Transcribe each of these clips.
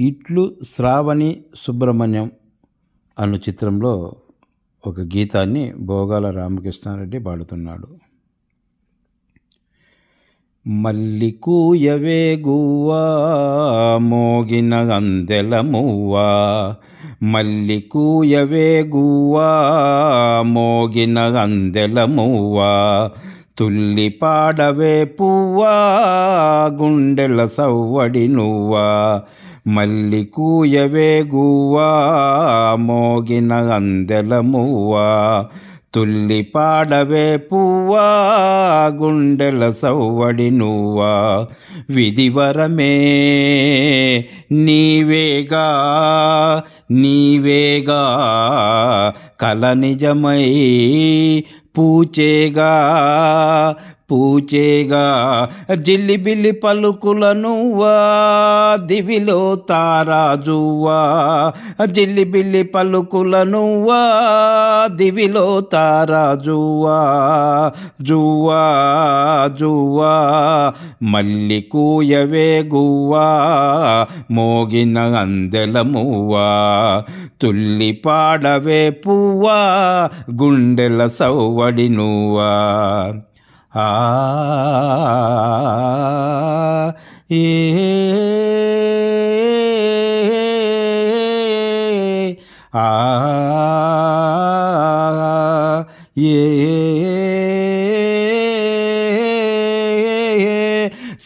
ఇట్లు శ్రావణి సుబ్రహ్మణ్యం అను చిత్రంలో ఒక గీతాన్ని భోగాల రామకృష్ణారెడ్డి పాడుతున్నాడు. మల్లి కూయవే గువ్వా మోగిన అందెల మువ్వా. మల్లి కూయవే గువ్వా మోగిన అందెల మువ్వా. తుల్లి పాడవే పువ్వా గుండెల సవ్వడి నువ్వా. మల్లి గువ్వా మోగిన అందెలమువ్వా తుల్లి పాడవే పువ్వా గుండెల సవ్వడి నువ్వా విధివరమే నీవేగా నీవేగా కల నిజమై పూచేగా పూచేగా జిల్లిబిల్లి పలుకులను వా దివిలో తారాజువా జిల్లిబిల్లి పలుకులను వా దివిలో తారాజువా జువా జువా మల్లికూయవే గువ్వా మోగిన అందెలమువ్వా. తుల్లి పాడవే పువ్వా గుండెల సవ్వడి నువ్వా ఆ ఏ ఆ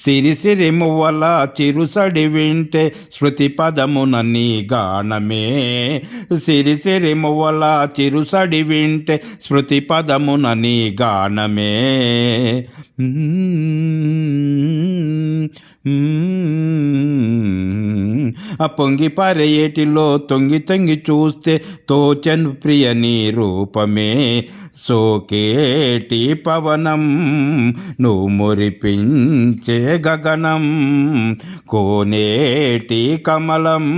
సిరి సిరి చిరుసడి వింటే శృతి పదమున నీ గానమే సిరి సిరి చిరుసడి వింటే శృతి పదమున నీ గానమే Mm-hmm. పొంగి పారేటిలో తొంగి తొంగి చూస్తే తోచన్ ప్రియ నీ రూపమే. సోకేటి పవనం నువ్వు మురిపించే గగనం. కోనేటి కమలం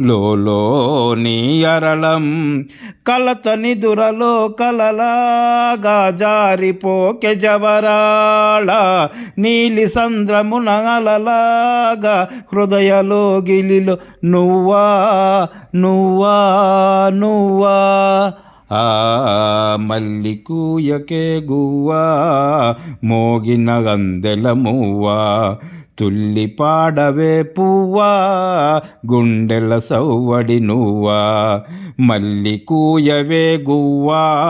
లోని అరళం. కలతని దురలో కలలాగా జారిపోకె జవరాళ నీలి సంద్రమున అలలాగా హృదయలో గిలిలో నువ్వా నువ్వా నువ్వా. ఆ మల్లి గువ్వా మోగిన గందెల మువ్వా. తుల్లి పాడవే పువ్వా గుండెల సవ్వడి నువ్వా. మల్లికూయవే గువ్వా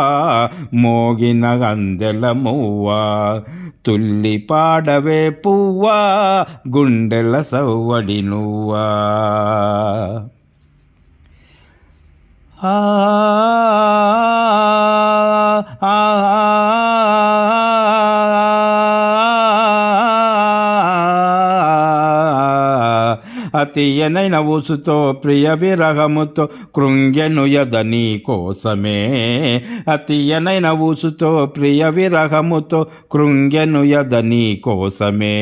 మోగిన గందెల మువ్వా. తుల్లి పాడవే పువ్వా గుండెల సవ్వడి నువ్వా. ఆ తీయనైన ఊసుతో ప్రియ విరహముతో కృంగెను యదని కోసమే. అతియనైన ఊసుతో ప్రియ విరహముతో కృంగెను యదని కోసమే.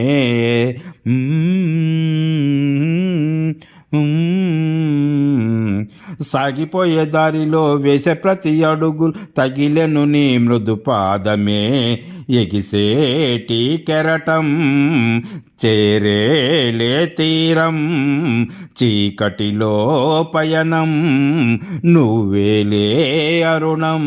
సాగిపోయే దారిలో వేసే ప్రతి అడుగు తగిలెను నీ మృదు పాదమే. ఎగిసేటి కెరటం చేరేలే తీరం చీకటిలో పయనం నువ్వేలే అరుణం.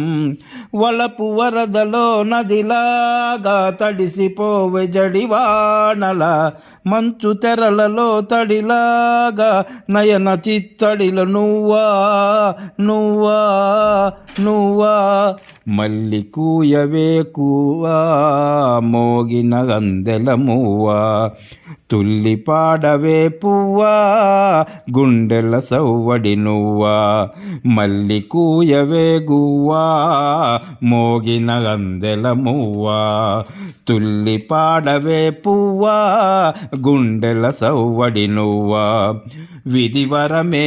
వలపు వరదలో నదిలాగా తడిసిపోవే జడివానల మంచు తెరలలో తడిలాగా నయన చిత్తడిల నువ్వా నువ్వా నువ్వా మల్లి కూయవే కూవా మోగిన గందెల మువ్వా తుల్లి పాడవే పువ్వా గుండెల సవ్వడి నువ్వా మల్లి కూయవే గువ్వా మోగిన గందెల మువ్వా. తుల్లి పాడవే పువ్వా గుండెల సవ్వడి నువ్వా. విధివరమే